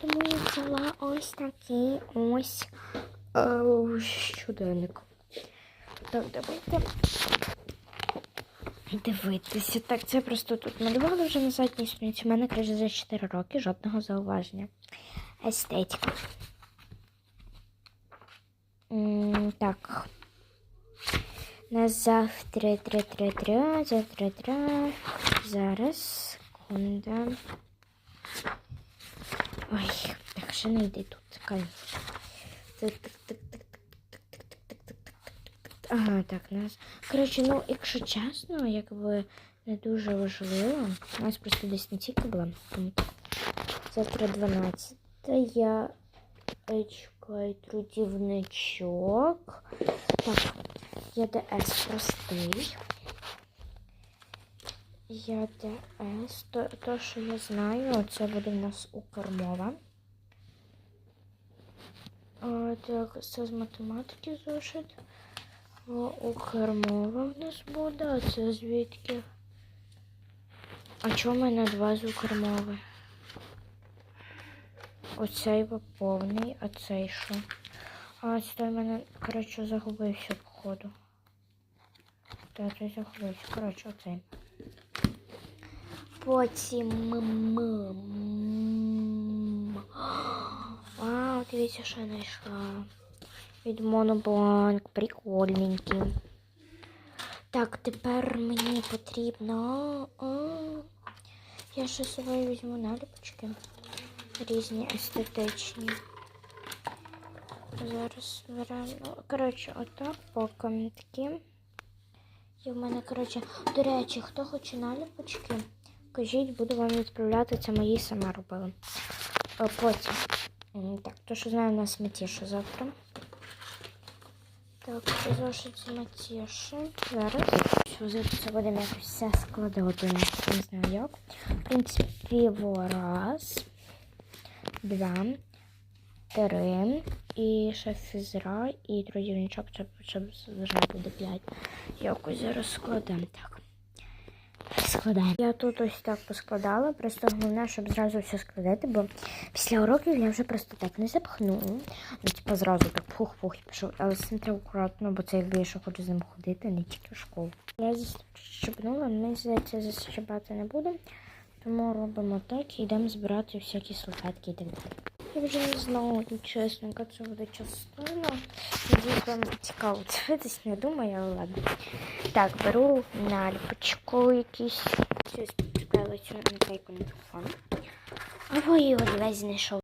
Тому я взяла ось такий ось е, щоденник. Так, давайте дивитися. Так, це просто тут малювали вже на задній сторінці. У мене каже за 4 роки жодного зауваження. Естетика. Так. На завтра, тра, тра, тра, завтра, тра. Зараз, секунда. Ой, ще не йди тут. Чекай. Так, так, так, так, так, так, так, так, так, так, так, так. Ага, так, нас. Коротше, ну, якщо чесно, якби не дуже важливо. У нас просто десь не тільки була. Завтра 12. Я Ой, чекай, трудівничок. Так, я ДС простий. Я ДС. То, то, що я знаю, це буде в нас Укрмова. А, так, це з математики зошит. О, Укрмова в нас буде, а це звідки? А чому в мене два з Укрмови? Оцей повний, а цей що? А цей в мене, коротше, загубився, походу. Так, цей загубився. Коротше, оцей. Потім. Вау, дивіться, що я знайшла. Від Monobank. Прикольненький. Так, тепер мені потрібно. Я ще собою візьму наліпочки різні естетичні. Зараз беремо. Коротше, отак покамітки. І в мене, коротше, до речі, хто хоче наліпочки, кажіть, буду вам відправляти. Це мої сама робила. Потім. Так, то, що знаю, у нас метіша завтра. Так, це зошит з матіші. Зараз. Що це будемо якось все складати. Не знаю як. В принципі, раз два, три, і ще фізра, і щоб, щоб вже буде п'ять. Якось зараз складемо так. Складаємо. Я тут ось так поскладала, просто головне, щоб зразу все складати, бо після уроків я вже просто так не запхну. Ну, типу, зразу так пух-пух і пішов. Але треба акуратно, бо це я ще хочу з ним ходити, не тільки в школу. Я застебнула, мені здається, застебати не буду. Тому робимо так і йдемо збирати всякі салфетки і так далі. Я вже не знала, чесно, яка це буде частина. Надіюсь, вам цікаво дивитись, не думаю, але ладно. Так, беру наліпочку якийсь. Щось підчепила цю наклейку на телефон. Ой, її одвесь знайшов.